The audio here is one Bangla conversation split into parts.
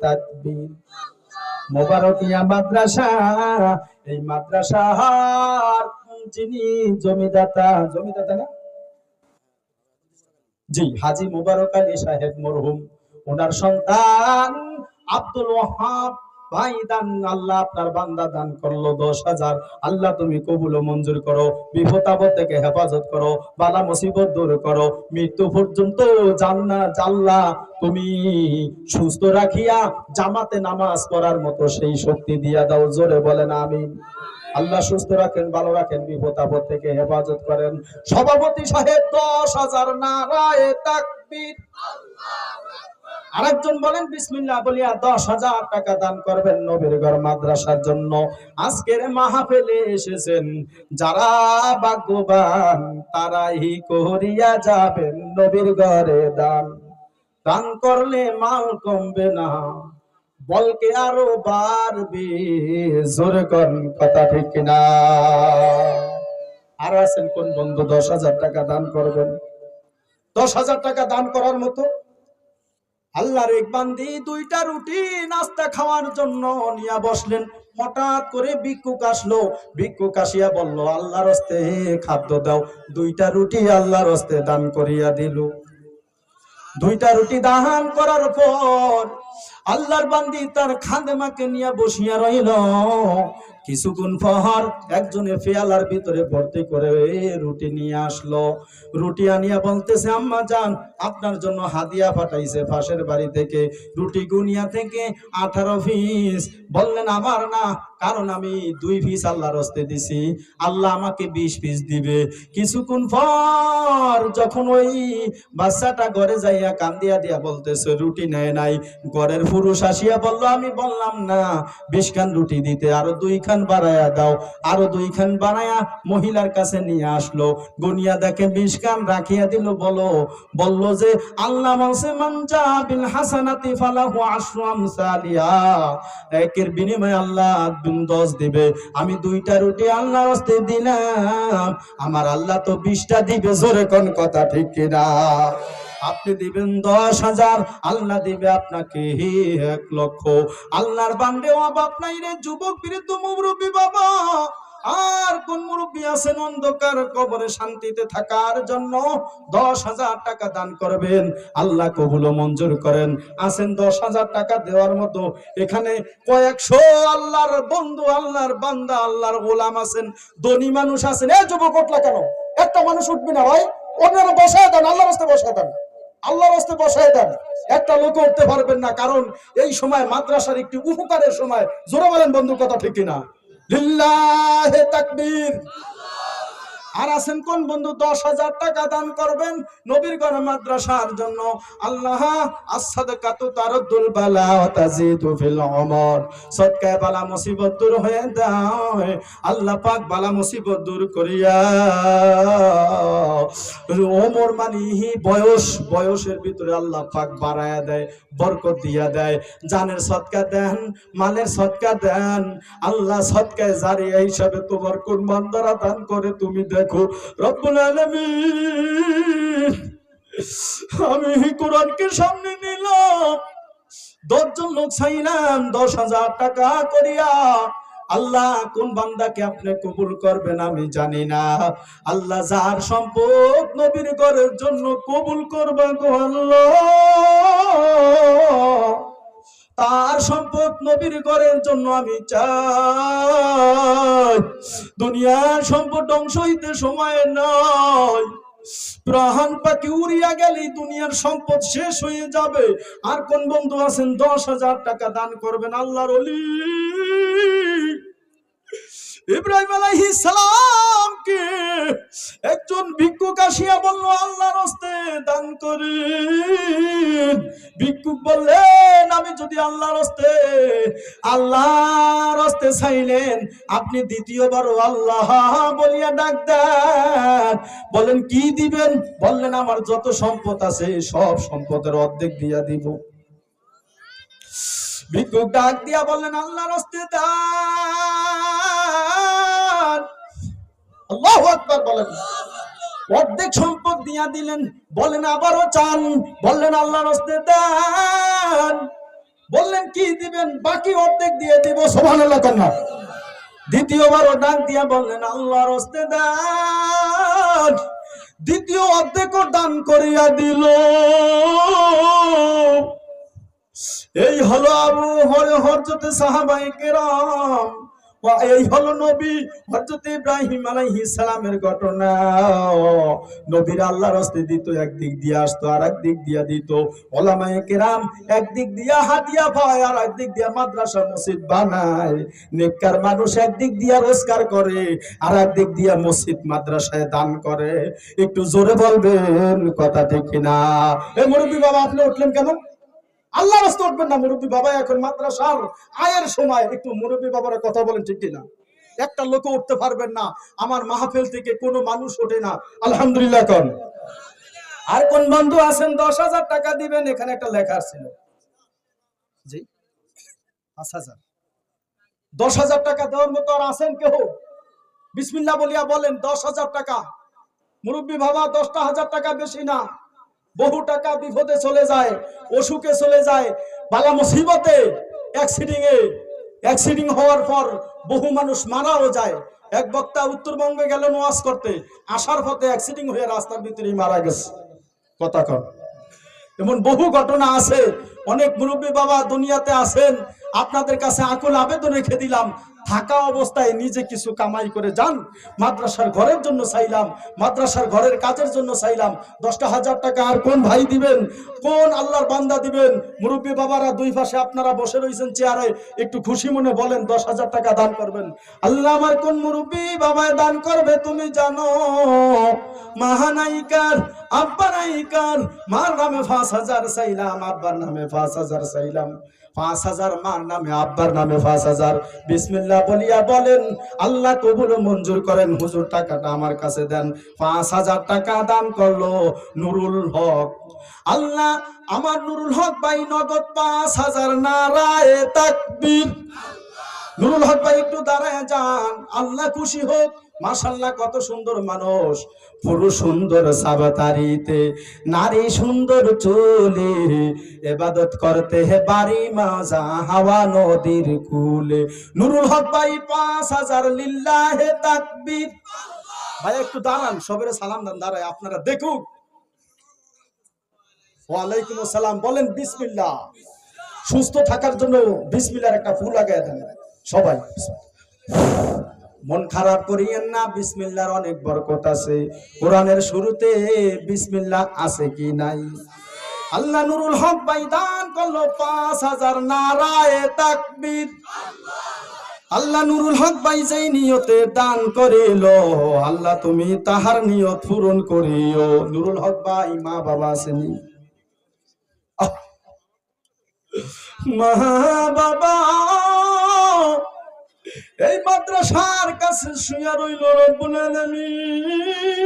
তাকবীর। মোবারকিয়া মাদ্রাসা, এই মাদ্রাসার যিনি জমিদাতা জমিদাতা না? জি, হাজি মোবারক আলী সাহেব মরহুম। ওনার সন্তান আব্দুল ওয়াহাব ভাই, দান আল্লাহ আপনার বান্দা দান করল দশ হাজার। আল্লাহ তুমি কবুল ও মঞ্জুর করো। বিপদ থেকে হেফাজত করো। বালা মুসিবত দূর করো। মৃত্যু পর্যন্ত জান্না জাল্লা। তুমি সুস্থ রাখিয়া জামাতে নামাজ পড়ার মতো সেই শক্তি দিয়া দাও, জোরে বলেন আমি আল্লাহ সুস্থ রাখেন, ভালো রাখেন, বিপদ থেকে হেফাজত করেন। সভাপতি সাহেব, দশ হাজার নারায় তাকবীর। আরেকজন বলেন, বিসমিল্লাহ বলিয়া দশ হাজার টাকা দান করবেন নবীর ঘর মাদ্রাসার জন্য। আজকের মাহফিলে এসেছেন, যারা ভাগ্যবান, তারাই করিয়া যাবেন নবীর ঘরে দান। দান করলে মাল কমবে না, বলকে আরও বাড়বে, জোরে কর কথা ঠিক কিনা। আর আছেন কোন বন্ধু, দশ হাজার টাকা দান করবেন। দশ হাজার টাকা দান করার মতো আল্লাহর এক বান্দি দুইটা রুটি নাস্তা খাওয়ার জন্য নিয়ে বসলেন। হঠাৎ করে ভিক্ষুক আসলো। ভিক্ষুক আসিয়া বলল, আল্লাহর হস্তে খাদ্য দাও। দুইটা রুটি আল্লাহর হস্তে দান করিয়া দিল। দুইটা রুটি দান করার পর আল্লাহর বান্দি তার খাদেমাকে নিয়ে বসিয়া রইল। কিছুক্ষণ পর একজনে ফেয়ালার ভিতরে ভর্তি করে রুটি নিয়ে আসলো। রুটি আনিয়া বলতেছে, আম্মা যান, আপনার জন্য হাদিয়া পাঠাইছে পাশের বাড়ি থেকে। রুটি গুনিয়া থেকে আঠারো পিস। বললেন, আমার না, কারণ আমি দুই পিস আল্লাহর হস্তে দিছি। আল্লাহ আমাকে বিশ পিস দিবে। কিছুক্ষণ পর যখন ওই বাচ্চাটা ঘরে যাইয়া কান্দিয়া দিয়া বলতেছে, রুটি নেয় নাই। ঘরের পুরুষ আসিয়া বলল, আমি বললাম না, বিশ খান রুটি দিতে, আরও দুই খান বাড়ায়া দাও, আরও দুই খান বাড়ায়া মহিলার কাছে নিয়ে আসলো। গুনিয়া দেখে বিশ খান রাখিয়া দিল, বলো, বলল যে, আল্লাহ মাসে মানজা বিল হাসানাতি ফালাহু আশরু আমসালিহা। একের বিনিময়ে আল্লাহ দুন দশ দিবে। আমি দুইটা রুটি আল্লাহর হস্তে দিলাম, আমার আল্লাহ তো বিশটা দিবে, জোরে কোন কথা ঠিক কিনা? আপনি দিবেন দশ হাজার, আল্লাহ দিবে আপনাকে এক লক্ষ। আল্লাহর বান্ডে অভাব নাই রে যুবক, বৃদ্ধ, মুরব্বী, বাবা। আর কোন মুরব্বী আছেন অন্ধকার কবরে শান্তিতে থাকার জন্য দশ হাজার টাকা দান করবেন। আল্লাহ কবুল মঞ্জুর করেন। আছেন দশ হাজার টাকা দেওয়ার মতো। এখানে কয়েকশো আল্লাহর বন্ধু, আল্লাহর বান্দা, আল্লাহর গোলাম আছেন। ধনী মানুষ আছেন। এ যুবক, উঠলা কেন? একটা মানুষ উঠবি না ভাই। অন্যরা বসায় দেন, আল্লাহর বসায় দেন। আল্লাহর রাস্তায় বসায় দেন। একটা লোক উঠতে পারবেন না, কারণ এই সময় মাদ্রাসার একটি উপকারের সময়। জোরে বলেন বন্ধুর কথা ঠিক কিনা? লিল্লাহে তাকবীর। আর আছেন কোন বন্ধু? দশ হাজার টাকা দান করবেন নবীর গণ মাদ্রাসার জন্য। আল্লাহ করিয়া ওমর মানে বয়স, বয়সের ভিতরে আল্লাহ দেয় জানের সৎকা দেন, মালের সৎকা দেন। আল্লাহ সদকায় জারিয়া হিসাবে তোমার কোন বান্দারা দান করে তুমি দেখো, রব্বুল আলামিন। আমি কোরআনকে সামনে নিলাম। দশজন লোক চাইলাম দশ হাজার টাকা করিয়া। আল্লাহ কোন বান্দাকে আপনি কবুল করবেন আমি জানি না। আল্লাহ যার সম্পদ নবীর ঘরের জন্য কবুল করবা গো আল্লাহ। তার সম্পদ নবীর ঘরের জন্য আমি চাই। দুনিয়ার সম্পদ ধ্বংস হইতে সময় নয় প্রাণ পাখি উড়িয়া গেলে দুনিয়ার সম্পদ শেষ হয়ে যাবে। আর কোন বন্ধু আছেন দশ হাজার টাকা দান করবেন আল্লাহর অলি ইব্রাহিম আলাইহিস সালামকে একজন ভিক্ষুক আসিয়া বলল, আল্লাহর হস্তে দান করেন ভিক্ষুক বললেন, আমি যদি আল্লাহর হস্তে আল্লাহর হস্তে চাইলেন, আপনি দ্বিতীয়বার আল্লাহ বলিয়া ডাক দেন। বলেন, কি দিবেন? বললেন, আমার যত সম্পদ আছে, সব সম্পদের অর্ধেক দিয়া দিব। ভিক্ষুক ডাক দিয়া বললেন, আল্লাহর হস্তে দান আল্লাহু আকবার বলেন। অর্ধেক সম্পদ দিয়া দিলেন, বলেন আবারও চান, বললেন আল্লাহর হস্তে দান। বললেন, কি দিবেন? বাকি অর্ধেক দিয়ে দিব। সোহান আল্লাহ দ্বিতীয়বারও ডাক দিয়া বললেন, আল্লাহর হস্তে দান। দ্বিতীয় অর্ধেকও দান করিয়া দিল। এই হলো আবু হরে হরজতে সাহাবাই কেরাম। এই হলো নবী ইব্রাহিম আলাইহিস সালামের ঘটনা। নবীর আল্লাহর হস্তে দিত, একদিক দিয়ে আসতো দিয়া দিত। ওলামায়ে কেরাম একদিক দিয়া হাতিয়া পায় আর একদিক দিয়া মাদ্রাসা, মসজিদ বানায়। নেককার মানুষ একদিক দিয়া রোজগার করে, আর একদিক দিয়া মসজিদ, মাদ্রাসায় দান করে। একটু জোরে বলবেন, কথা ঠিক না এ মুরব্বী বাবা, আপনি উঠলেন কেন? আল্লাহ রাস্তা উঠবেন না, মুরব্বী বাবা এখন মাদ্রাসার আয়ের সময় একটু মুরব্বী বাবার কথা বলেন ঠিক কিনা? একটা লোক উঠতে পারবেন না, আমার মাহফিল থেকে কোনো মানুষ ওঠে না, আলহামদুলিল্লাহ কোন। আর কোন বন্ধু আছেন, দশ হাজার টাকা দিবেন, এখানে একটা লেখা ছিল। জি? পাঁচ হাজার। দশ হাজার টাকা দেওয়ার মতো আর আছেন কেউ? বিসমিল্লাহ বলিয়া বলেন, দশ হাজার টাকা। মুরব্বী বাবা, দশটা হাজার টাকা বেশি না। বহু টাকা বিপদে চলে যায়, অসুখে চলে যায়, বালা মুসিবতে অ্যাক্সিডিং এ অ্যাক্সিডিং হওয়ার পর বহু মানুষ মারাও যায়। এক বক্তা উত্তরবঙ্গে গেলেন ওয়াজ করতে, আসার পথে অ্যাক্সিডিং হয়ে রাস্তার ভিতরেই মারা গেছে। কথা কন। এমন বহু ঘটনা আছে, অনেক মুরব্বী বাবা দুনিয়াতে আছেন, আপনাদের কাছে আকুল আবেদন রেখে দিলাম থাকা অবস্থায় নিজে কিছু কামাই করে যান। মাদ্রাসার ঘরের জন্য চাইলাম, মাদ্রাসার ঘরের কাজের জন্য চাইলাম। দশটা হাজার টাকা আর কোন ভাই দিবেন? কোন আল্লাহর বান্দা দিবেন? মুরব্বী বাবারা দুই পাশে আপনারা বসে রয়েছেন চেয়ারে, একটু খুশি মনে বলেন, দশ হাজার টাকা দান করবেন। আল্লাহ আমার কোন মুরব্বী বাবায় দান করবে তুমি জানো? মাহানাইকার আব্বা নাইকার মার নামে পাঁচ হাজার চাইলাম, আব্বার নামে পাঁচ হাজার চাইলাম। পাঁচ হাজার মার নামে, আব্বার নামে পাঁচ হাজার। বিসমিল্লাহ বলিয়া বলেন, আল্লাহ কবুল মঞ্জুর করেন, হুজুর টাকাটা আমার কাছে দেন। পাঁচ হাজার টাকা দান করল নুরুল হক। আল্লাহ, আমার নুরুল হক ভাই নগদ পাঁচ হাজার নারায় তাকবীর। নুরুল হক ভাই একটু দাঁড়ায় যান, আল্লাহ খুশি হোক। মাশাল্লাহ, কত সুন্দর মানুষ। পুরুষ সুন্দর সাবতারিতে, নারী সুন্দর চুলে এবাদত করতে হে বাড়ি মাজা, হাওয়া নদীর কুলে। নুরুল হক ভাই, পাঁচ হাজার লিল্লাহে তাকবীর। ভাই, একটু দাঁড়ান, সবের সালাম দেন, দাঁড়ায়, আপনারা দেখুক ওয়ালাইকুম আসসালাম, বলেন বিসমিল্লাহ। সুস্থ থাকার জন্য বিসমিল্লার একটা ফুল লাগাই দেন। সবাই মন খারাপ করিয়েন না, বিসমিল্লার অনেক বরকত আছে। কোরআনের শুরুতে বিসমিল্লাহ আছে কি নাই? আল্লাহ নুরুল হক ভাই দান করল পাঁচ হাজার নারায় তাকবীর। আল্লাহ নুরুল হক ভাই যেই নিয়তে দান করিল, আল্লাহ তুমি তাহার নিয়ত পূরণ করিও। নুরুল হক ভাই মা বাবা আসেনি। মা বাবা এই মাদ্রাসার কাছে শুয়া রইল রব্বুল আলামিন।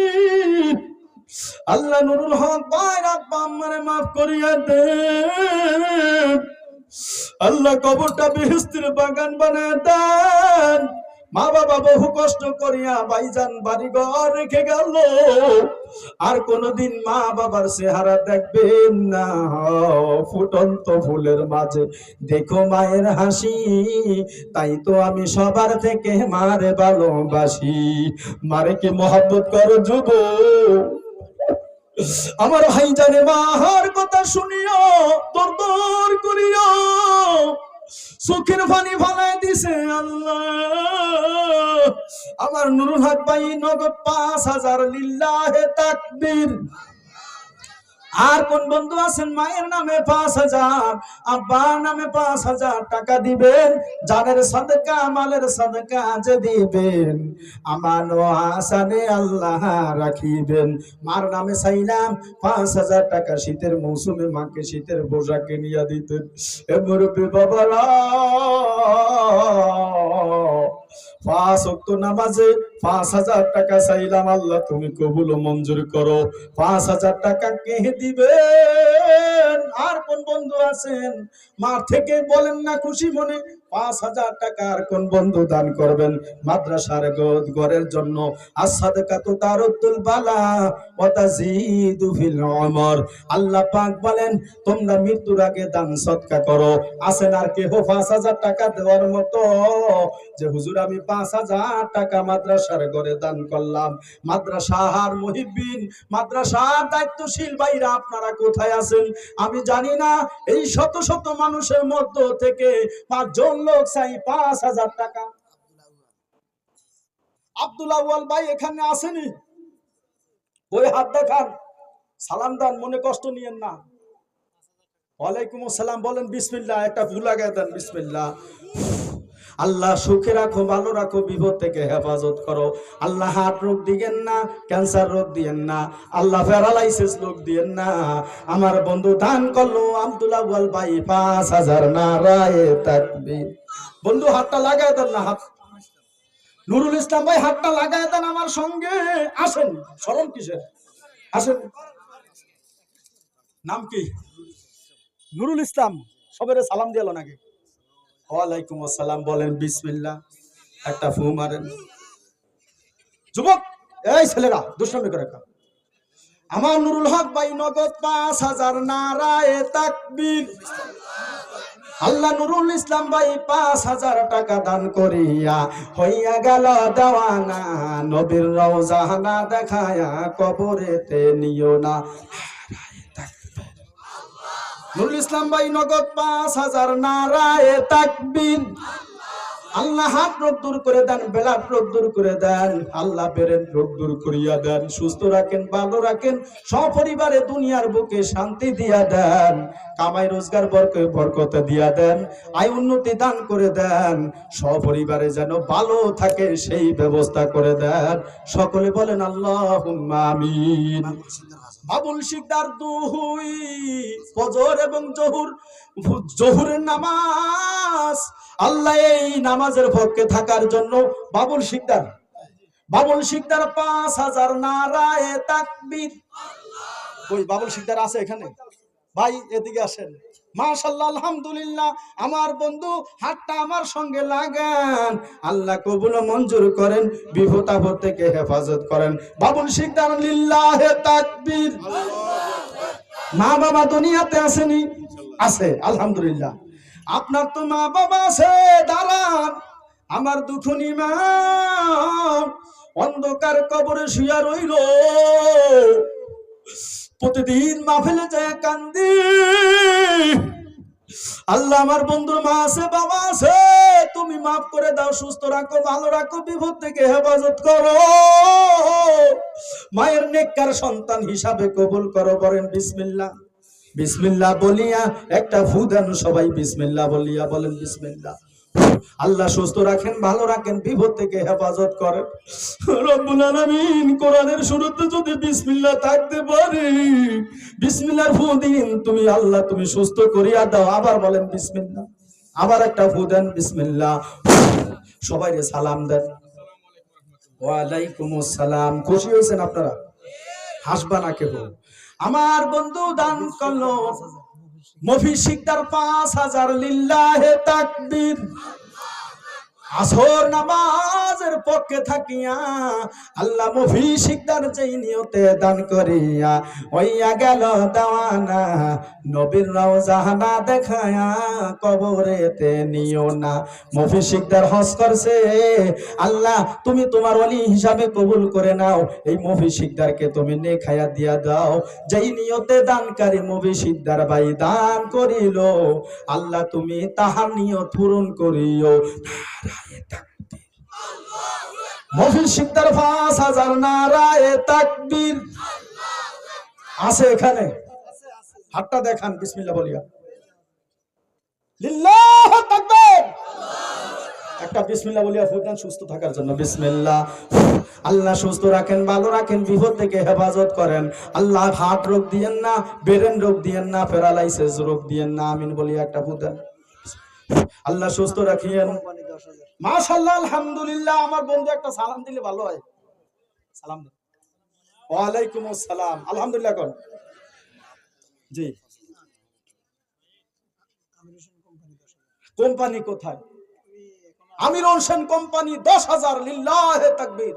আল্লাহ নুরুল হক ভাই আব্বা মাফ করিয়া দে আল্লাহ কবরটা বেহেস্তের বাগান বানায় দেন। মা বাবা বহু কষ্ট করিয়া ভাইজান বাড়ি ঘর রেখে গেল। আর কোনদিন মা বাবার চেহারা দেখবেন না। ফুটন্ত ফুলের মাঝে। দেখো মায়ের হাসি, তাই তো আমি সবার থেকে মারে ভালোবাসি। মারে কি মহব্বত করো যুব। আমার ভাই মা হার কথা শুনিও তোর দর করিও সুখের পানি ভালাই দিছে আল্লাহ। আমার নুরুল হক ভাই নগদ পাঁচ হাজার হে তাকবীর। আর কোন বন্ধু আছেন? মায়ের নামে পাঁচ হাজার, আব্বার নামে পাঁচ হাজার টাকা দিবেন। জানের সদকা, মালের সদকা যে দিবেন। আমার আসানে আল্লাহ রাখিবেন। মার নামে চাইলাম পাঁচ হাজার টাকা। শীতের মৌসুমে মাকে শীতের পোশাকে নিয়ে দিতেন এ বাবারা, পাঁচ অক্ত নামাজে পাঁচ হাজার টাকা চাইলাম আল্লাহ, তুমি কবুল মঞ্জুর করো। পাঁচ হাজার টাকা কে দিবেন? আর কোন বন্ধু আছেন? মার থেকে বলেন না খুশি মনে, পাঁচ হাজার টাকা আর কোন বন্ধু দান করবেন? মাদ্রাসার গ- ঘরের জন্য। আসাদকাতু তারুদ্দুল বালা, ওয়া তাজিদু ফিল উমর। আল্লাহ পাক বলেন, তোমরা মৃত্যুর আগে দান সৎকা করো। আছেন আর কেহ পাঁচ হাজার টাকা দেওয়ার মতো? যে হুজুর আমি পাঁচ হাজার টাকা মাদ্রাসার ঘরে দান করলাম। মাদ্রাসার মহিবিন মাদ্রাসার দায়িত্বশীল ভাইরা, আপনারা কোথায় আছেন? আমি জানি না, এই শত শত মানুষের মধ্য থেকে পাঁচজন লোক চাই পাঁচ হাজার টাকা। আব্দুল আউয়াল ভাই এখানে আসেনি? ওই হাত দেখান। সালাম দান, মনে কষ্ট নিয়েন না। ওয়ালাইকুম আসসালাম, বলেন বিসমিল্লাহ, একটা ভুল লাগায় দেন, বিসমিল্লাহ। আল্লাহ সুখে রাখো, ভালো রাখো, বিপদ থেকে হেফাজত করো। আল্লাহ হার্ট রোগ দিয়েন না, ক্যান্সার রোগ দিয়েন না, আল্লাহ প্যারালাইসিস রোগ দিয়েন না। আমার বন্ধু দান করল আব্দুল্লাহ বল ভাই, পাঁচ হাজার নারায়ে তাকবীর। বন্ধু, হাতটা লাগায় দেন না, হাত। নুরুল ইসলাম ভাই, হাতটা লাগায় দেন আমার সঙ্গে। আসেন, স্মরণ কিসের? আসেন। নাম কি? নুরুল ইসলাম, সবের সালাম দিয়ে নাকি? ওয়ালাইকুম আসসালাম, বলেন বিসমিল্লাহ। একটা ফু মারেন। যুবক, এই ছেলেরা, দুষ্টামি করে। আমার নুরুল হক ভাই নগদ পাঁচ হাজার নারায় তাকবীর। আল্লাহ নুরুল ইসলাম ভাই পাঁচ হাজার টাকা দান করিয়া হইয়া গেল দেওয়ানা। নবীর রওজানা দেখায়া কবরেতে নিও না। নুরুল ইসলাম ভাই, নগদ পাঁচ হাজার নারায় তাকবীর। আল্লাহ হাত রোগ দূর করে দেন রোগ দূর করে দেন, আল্লাহ বেরেন রোগ দূর করিয়া দেন, সুস্থ রাখেন, ভালো রাখেন, সপরিবারে দুনিয়ার বুকে শান্তি দিয়া দেন, কামাই রোজগার বরকে বরকতে দিয়া দেন, আয় উন্নতি দান করে দেন, সপরিবারে যেন ভালো থাকে সেই ব্যবস্থা করে দেন। সকলে বলেন আল্লাহ আমিন। বাবুল শিকদার দুহুই, ফজর এবং জহুর জহুরের নামাজ। আল্লাহ এই নামাজের পক্ষে থাকার জন্য বাবুল শিকদার। বাবুল শিকদার পাঁচ হাজার নারায় তাকবির। ওই বাবুল শিকদার আছে এখানে? ভাই, এদিকে আসেন। মাশাল্লাহ আলহামদুলিল্লাহ। আমার বন্ধু, হাতটা আমার সঙ্গে লাগান। আল্লাহ কবুল মঞ্জুর করেন, বিপদ থেকে হেফাজত করেন। বাবুল শিকদার, লিল্লাহে তাকবীর। মা বাবা দুনিয়াতে আসেনি? আছে, আলহামদুলিল্লাহ। আপনার তো মা বাবা আছে, দাঁড়ান। আমার দুখুনি মা অন্ধকার কবরে শুয়া রইল। প্রতিদিন মাহফিলে যায় কান্দি। আল্লাহ আমার বন্ধুর মা আছে, বাবা আছে, তুমি মাফ করে দাও, সুস্থ রাখো, ভালো রাখো, বিপদ থেকে হেফাজত করো। মায়ের নেককার সন্তান হিসাবে কবুল করো করেন বিসমিল্লাহ। বিসমিল্লাহ বলিয়া একটা ফুদান সবাই বিসমিল্লাহ বলিয়া বলেন বিসমিল্লাহ। আল্লাহ সুস্থ রাখেন, ভালো রাখেন, বিপদ থেকে হেফাজত করেন। রব্বুল আলামিন কোরআনের শুরুতে যদি বিসমিল্লাহ থাকতে পারে বিসমিল্লাহর ফু দিন, তুমি আল্লাহ তুমি সুস্থ করিয়া দাও। আবার বলেন বিসমিল্লাহ। আবার একটা ফু দেন, বিসমিল্লাহ। সবাই সালাম দেন। ওয়ালাইকুম আসসালাম খুশি হয়েছেন আপনারা? হাসবা না কেহ। আমার বন্ধু দান করল মফি শিকদার পাঁচ হাজার লিল্লাহে তাকবীর। আসর নামাজের পক্ষে থাকিয়া আল্লাহ মফি শিকদার যেই নিয়তে দান করিয়া হইয়া গেল দেওয়ানা। নবীর জাহানা দেখায়া কবরেতে নিও না। মফি শিকদার হস করছে। আল্লাহ, তুমি তোমার অলি হিসাবে কবুল করে নাও। এই মফি শিকদারকে তুমি নেখায়া দিয়া দাও। যেই নিয়তে দানকারী মফি শিকদার ভাই দান করিল, আল্লাহ তুমি তাহার নিয়ত পূরণ করিও। নারায়ে তাকবীর মফি শিকদার পাঁচ হাজার নারায়ে তাকবীর। আছে এখানে। হাতটা দেখান, বিসমিল্লাহ বলিয়া। একটা বিসমিল্লাহ বলিয়া ফুটান সুস্থ থাকার জন্য বিসমিল্লাহ। আল্লাহ সুস্থ রাখেন, ভালো রাখেন, বিপদ থেকে হেফাজত করেন। আল্লাহ হার্ট রোগ দিয়েন না, ব্রেন রোগ দিয়েন না, প্যারালাইসিস রোগ দিয়েন না, আমিন বলিয়া একটা ফুটান আল্লাহ সুস্থ রাখিয়েন। মাশাল্লাহ আলহামদুলিল্লাহ। আমার বন্ধু একটা সালাম দিলে ভালো হয়। সালাম ওয়ালাইকুম আসসালাম। আলহামদুলিল্লাহ কোন জি। কোম্পানি কোথায়? আমির হোসেন কোম্পানি, দশ হাজার লিল্লাহে তাকবীর।